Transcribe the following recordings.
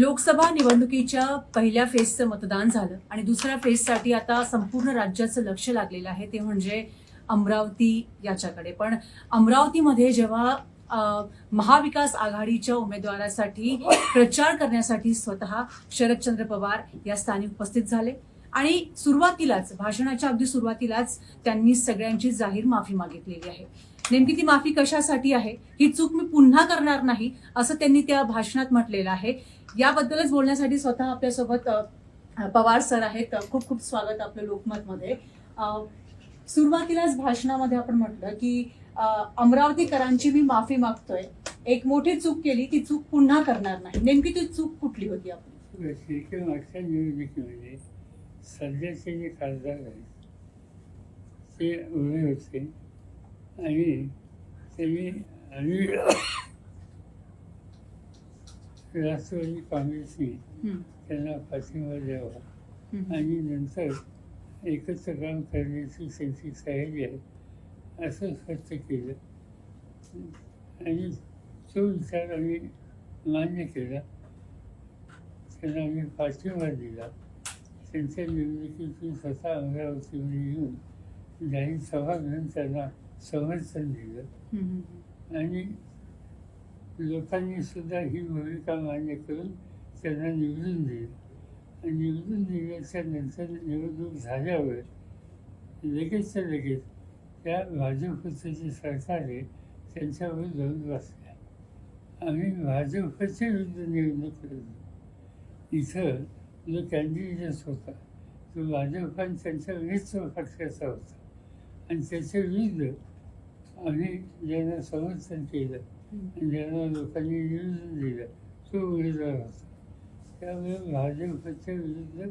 लोकसभा निवडणुकीच्या पहिल्या फेजचं मतदान झालं आणि दुसऱ्या फेजसाठी आता संपूर्ण राज्याचं लक्ष लागलेलं आहे. ते म्हणजे अमरावती याच्याकडे. पण अमरावतीमध्ये जेव्हा महाविकास आघाडीच्या उमेदवारासाठी प्रचार करण्यासाठी स्वतः शरदचंद्र पवार या स्थानी उपस्थित झाले आणि सुरुवातीलाच भाषणाच्या अगदी सुरुवातीलाच त्यांनी सगळ्यांची जाहीर माफी मागितलेली आहे. नेमकी ती माफी कशासाठी आहे? ही चूक मी पुन्हा करणार नाही असं त्यांनी त्या भाषणात म्हटलेलं आहे. याबद्दलच बोलण्यासाठी स्वतः आपल्यासोबत पवार सर आहेत. खूप खूप स्वागत आपलं लोकमतमध्ये. सुरुवातीलाच भाषणामध्ये आपण म्हटलं की अमरावतीकरांची मी माफी मागतोय. एक मोठी चूक केली ती चूक पुन्हा करणार नाही. नेमकी ती चूक कुठली होती आपली मागच्या निवडणुकीमध्ये सध्याचे जे खासदार आहेत ते उभे होते. आणि त्यांनी आम्ही राष्ट्रवादी काँग्रेसने त्यांना पाठिंबा द्यावा. आणि नंतर एकत्र काम करण्याची त्यांची तयारी आहे असं स्पष्ट केलं. आणि तो विचार आम्ही मान्य केला. त्यांना आम्ही पाठिंबा दिला. त्यांच्या निवडणुकीतून स्वतः अमरावतीमध्ये येऊन जाहीर सभा घेऊन त्यांना समर्थन दिलं. आणि लोकांनी सुद्धा ही भूमिका मान्य करून त्यांना निवडून दिलं. आणि निवडून दिल्याच्या नंतर निवडणूक झाल्यावर लगेचच्या लगेच त्या भाजपचं जे सरकार आहे त्यांच्यावर जाऊन बसल्या. आम्ही भाजपच्या विरुद्ध निवडणूक करतो इथं जो कॅन्डिडेट होता तो भाजप आणि त्यांच्या मित्र पक्षाचा होता. आणि त्याच्या विरुद्ध आम्ही ज्यांना समर्थन केलं आणि ज्यांना लोकांनी निवडून दिलं तो उमेदवार होता. त्यामुळे भाजपच्या विरुद्ध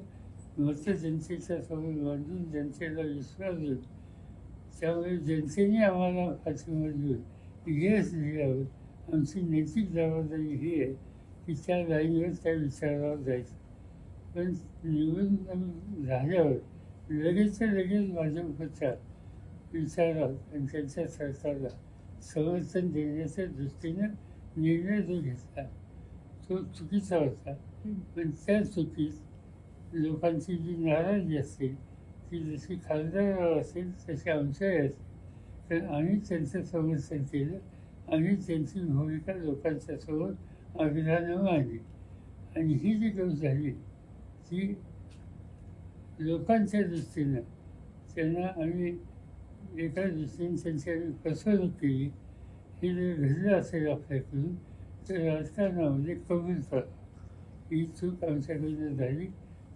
मत जनतेच्या समोर मांडून जनतेला विश्वास देऊन त्यामुळे जनतेने आम्हाला पाठिंबा देऊन यश दिल्यावर आमची नैतिक जबाबदारी ही आहे की त्या लाईनवर त्या विचारावर जायचं. पण निवडून झाल्यावर लगेचच्या लगेच भाजपच्या विचारात आणि त्यांच्या सरकारला समर्थन देण्याच्या दृष्टीनं निर्णय जो घेतला तो चुकीचा होता. पण त्या चुकीत लोकांची जी नाराजी असेल ती जशी खासदारावर असेल तशी आमच्याही असेल. तर आम्ही त्यांचं समर्थन केलं आम्ही त्यांची भूमिका लोकांच्या समोर अभिधानं मांडली आणि ही जी गोष्ट झाली ती लोकांच्या दृष्टीनं त्यांना आम्ही एका दृष्टीने त्यांची आम्ही फसवणूक केली हे जर घडलं असेल आपल्याकडून तर राजकारणामध्ये म्हणजे कबूल करा. ही चूक आमच्याकडून झाली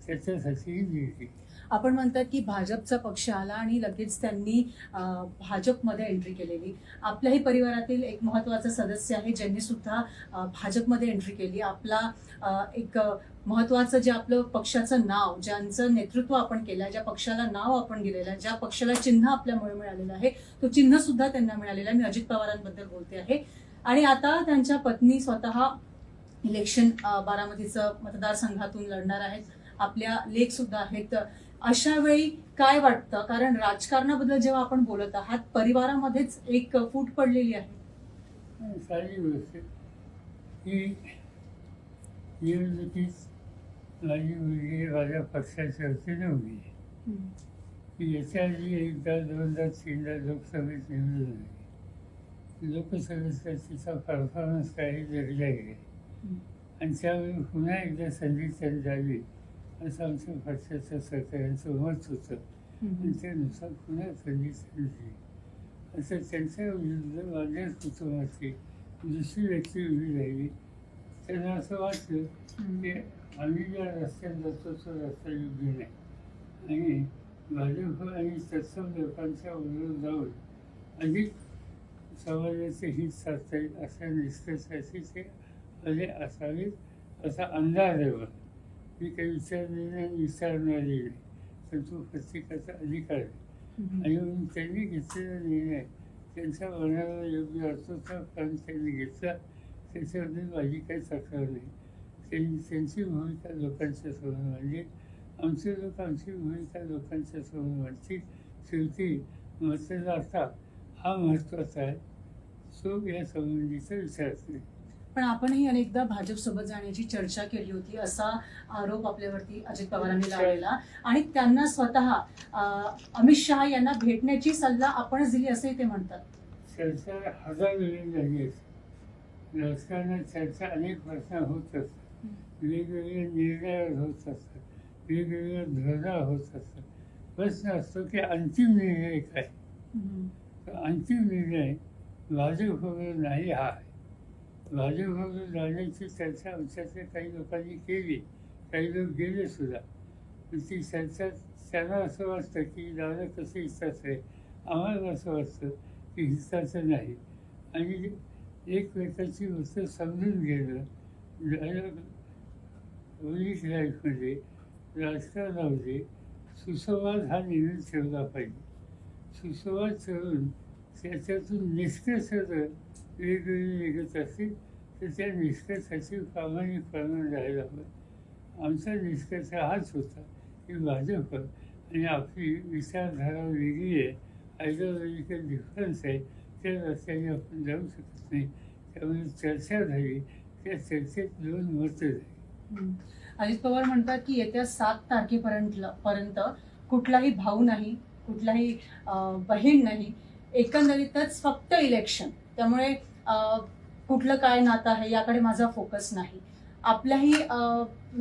त्याच्यासाठी ही निर्णय आपण म्हणतात की भाजपचा पक्ष आला आणि लगेच त्यांनी भाजपमध्ये एंट्री केलेली. आपल्याही परिवारातील एक महत्त्वाचा सदस्य आहे ज्यांनी सुद्धा भाजपमध्ये एंट्री केली. आपला एक महत्वाचं जे आपलं पक्षाचं नाव ज्यांचं नेतृत्व आपण केलं ज्या पक्षाला नाव आपण दिलेलं आहे ज्या पक्षाला चिन्ह आपल्यामुळे मिळालेलं आहे तो चिन्ह सुद्धा त्यांना मिळालेला आहे. मी अजित पवारांबद्दल बोलते आहे. आणि आता त्यांच्या पत्नी स्वतः इलेक्शन बारामतीचं मतदारसंघातून लढणार आहेत. आपल्या लेख सुद्धा आहेत. अशा वेळी काय वाटतं? कारण राजकारणाबद्दल जेव्हा आपण बोलत आहात परिवारामध्येच एक फूट पडलेली आहे. सारी गोष्ट निवडणुकीत माझी मुलगी माझ्या पक्षाच्या वतीने उभी आहे की याच्या आधी एकदा दोनदा तीनदा लोकसभेत निवडून आली. लोकसभेचा तिचा परफॉर्मन्स काही जगला गेले आणि त्यावेळी पुन्हा एकदा संधी त्यांनी द्यावी असं आमच्या पक्षाचं सहकार्यांचं मत होतं आणि त्यानुसार पुन्हा त्यांनी दिली असं त्यांच्या विरुद्ध माझ्या कुटुंबाची दुसरी व्यक्ती उभी राहिली. त्यांना असं वाटलं की आम्ही ज्या रस्त्यात जातो तो रस्ता योग्य नाही. आणि भाजप आणि तत्सम लोकांच्या बरोबर जाऊन अधिक समाजाचे हित साधता येईल अशा निष्कर्षाशी ते आले असावेत असा अंदाज आहे मला मी काही विचारलेलं नाही विचारणारी नाही. तर तो प्रत्येकाचा अधिकार आहे. आणि म्हणून त्यांनी घेतलेला निर्णय त्यांच्या मनाला योग्य असतो तर कारण त्यांनी घेतला. त्याच्याबद्दल माझी काही तक्रार नाही. त्यांनी त्यांची भूमिका लोकांच्या समोर मांडली. आमचे लोक आमची भूमिका लोकांच्या समोर मांडतील. शेवटी मतदाता हा महत्त्वाचा आहे. सो या संबंधीचा विचार नाही पण आपणही अनेकदा भाजप सोबत जाण्याची चर्चा केली होती असा आरोप आपल्यावरती अजित पवारांनी लावलेला. आणि त्यांना स्वतः अमित शहा यांना भेटण्याची सल्ला आपणच दिली असे ते म्हणतात. चर्चा हजार वेळी झाली असते. राजकारणात चर्चा अनेक वर्षा होत असतात. वेगवेगळे निर्णय होत असतात. वेगवेगळ्या धोरणा होत असतात. प्रश्न असतो की अंतिम निर्णय काय? अंतिम निर्णय भाजपबरोबर नाही हा. आहे भाजपबरोबर जाण्याची चर्चा आमच्यातल्या काही लोकांनी केली काही लोक गेले सुद्धा. पण ती चर्चा त्यांना असं वाटतं की दादा कसं हिताचं आहे आम्हाला असं वाटतं की हिताचं नाही. आणि एकमेकाची गोष्ट समजून घेणं पब्लिक लाईफमध्ये राजकारणामध्ये सुसंवाद हा निर्णय ठेवला पाहिजे. सुसंवाद ठेवून त्याच्यातून निष्कर्ष जर वेगवेगळी निघत असतील तर त्या निष्कर्षाची प्रामाणिकपणे राहायला हवं आमचा निष्कर्ष हाच होता की भाजप आणि आपली विचारधारा वेगळी आहे आयडिओलॉजिकल डिफरन्स आहे त्या रस्त्याने आपण जाऊ शकत नाही. त्यामुळे चर्चा झाली त्या चर्चेत दोन मतं झाली. अजित पवार म्हणतात की येत्या सात तारखेपर्यंत पर्यंत कुठलाही भाऊ नाही कुठलाही बहीण नाही एकंदरीतच फक्त इलेक्शन त्यामुळे कुठलं काय नातं आहे याकडे माझा फोकस नाही. आपल्याही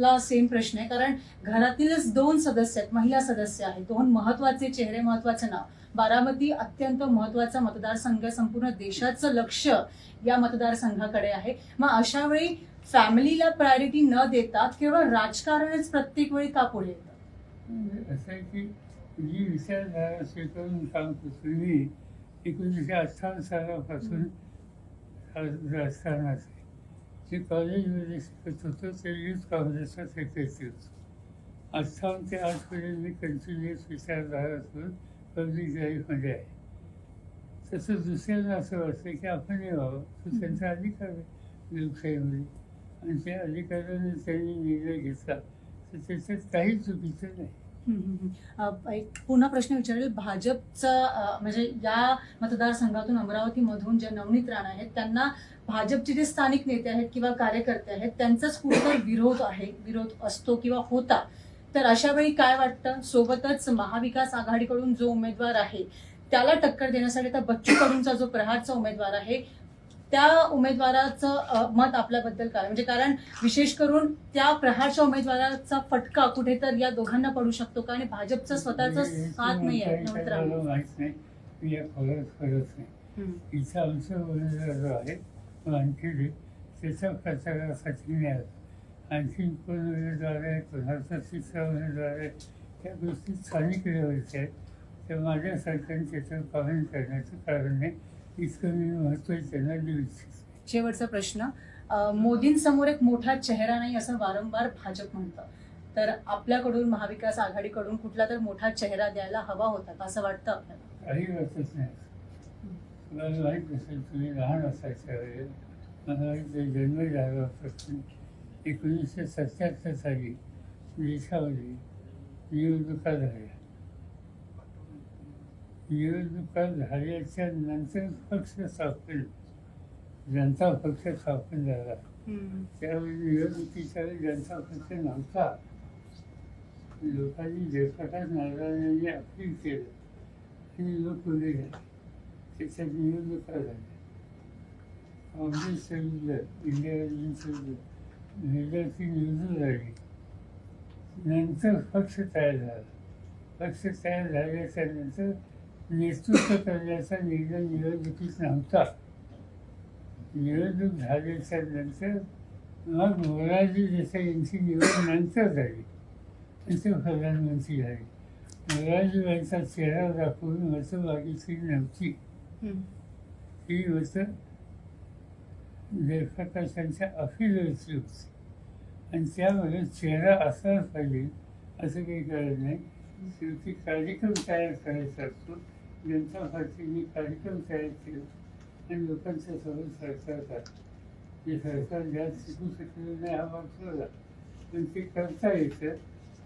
ला सेम प्रश्न आहे. कारण घरातीलच दोन सदस्य आहेत महिला सदस्य आहेत. दोन महत्त्वाचे चेहरे महत्वाचं नाव. बारामती अत्यंत महत्त्वाचा मतदारसंघ संपूर्ण देशाचं लक्ष या मतदारसंघाकडे आहे. मग अशा वेळी फॅमिलीला प्रायोरिटी न देता केवळ राजकारणच प्रत्येक वेळी का पुढे येतं? असं आहे की जी विचारधारा स्वीकारून काम एकोणीसशे अठ्ठावन्न सालापासून असतानाच जे कॉलेजमध्ये शिकत होतो ते युथ काँग्रेसचा सेक्रेटरी होतो. अठ्ठावन्न ते आजपर्यंत मी कंटिन्युअस विचारधारा असून पब्लिक लाईफमध्ये आहे. तसं दुसऱ्यांना असं वाटतं की आपण व्हावं. तर त्यांचा अधिकार आहे लोकशाहीमध्ये आणि त्या अधिकाराने त्यांनी निर्णय घेतला. तर त्याच्यात काही चुकीचं नाही. एक पुन्हा प्रश्न विचारेल. भाजपचा म्हणजे या मतदारसंघातून अमरावतीमधून जे नवनीत राणा आहेत त्यांना भाजपचे जे स्थानिक नेते आहेत किंवा कार्यकर्ते आहेत त्यांचाच कुठेतरी विरोध आहे विरोध असतो किंवा होता. तर अशा वेळी काय वाटतं? सोबतच महाविकास आघाडीकडून जो उमेदवार आहे त्याला टक्कर देण्यासाठी आता बच्चू कडूंचा जो प्रहारचा उमेदवार आहे त्या उमेदवाराचं मत आपल्याबद्दल काय म्हणजे कारण विशेष करून त्या प्रहारच्या उमेदवाराचा फटका कुठेतर या दोघांना पडू शकतो का? आणि भाजपचा स्वतःचा साथ नाही. आहे नाही. नाही आमचं उमेदवार वानखेडे त्याच्या प्रचारासाठी आलो आणखी कोण उमेदवार आहे? कोणाचा तिसरा उमेदवार आहे? त्या गोष्टी स्थानिक लेवलच्या आहेत. त्या माझ्यासारख्याने त्याच्यावर पाहणी करण्याचं कारण नाही इतकं मी महत्त्व त्यांना देऊ इच्छितो शेवटचा प्रश्न अ, मोदींसमोर एक मोठा चेहरा नाही असं वारंवार भाजप म्हणतं. तर आपल्याकडून महाविकास आघाडीकडून कुठला तर मोठा चेहरा द्यायला हवा होता का असं वाटतं आपल्याला? काही वाटत नाही. तुम्हाला माहीत तुम्ही लहान असायच्या मला वाटतं जन्म झाला होता. एकोणीसशे सत्याहत्तर साली देशामध्ये निवडणुका झाल्या निवडणुका झाल्याच्यानंतर पक्ष स्थापन जनता पक्ष स्थापन झाला. त्यावेळी निवडणुकीच्या वेळी जनता पक्ष नव्हता. लोकांनी जयप्रकाश नारायणांनी अपील केलं आणि लोक पुढे गेले त्याच्यात निवडणुका झाल्या. विरुद्ध इंडियाचं विरुद्ध मेजरची निवडणूक झाली. नंतर पक्ष तयार झाला. पक्ष तयार झाल्याच्यानंतर नेतृत्व करण्याचा निर्णय निवडणुकीत नव्हता. निवडणूक झाल्याच्यानंतर मग मोरारजी देसाई यांची निवड नंतर झाली. आणि ते प्रधानमंत्री झाले. मोरारजीबाईंचा चेहरा दाखवून मतं मागितली नव्हती. ही मतं जयप्रकाशांच्या अफिलवरची होती. आणि त्यामुळे चेहरा असला पाहिजे असं काही करत नाही. शेवटी कार्यक्रम तयार करायचा असतो. जनता पार्टीने कार्यक्रम केला आणि लोकांच्या समोर सरकार टाकलं जे सरकार ज्यात शिकू शकलेलं नाही हा पण ते करता येतं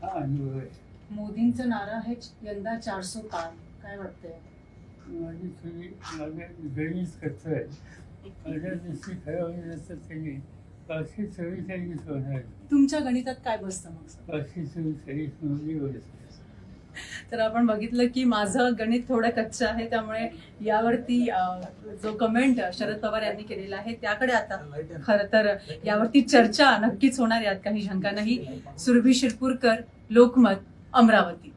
हा अनुभव आहे मोदींचं नारं आहे यंदा चारसो पार. काय वाटतंय? माझी थोडी माझ्या गणित कच्चं आहे माझ्या दृष्टी खरं म्हणजे तर त्यांनी पाचशे चव्वेचाळीस होणार तुमच्या गणितात काय बसतं मग? पाचशे चव्वेचाळीस म्हणजे वर्ष तर आपण बघितलं की माझं गणित थोडं कच्चं आहे त्यामुळे यावरती जो कमेंट शरद पवार यांनी केलेला आहे त्याकडे आता खरं तर यावरती चर्चा नक्कीच होणार यात काही शंका नाही. सुरभी शिरपूरकर लोकमत अमरावती.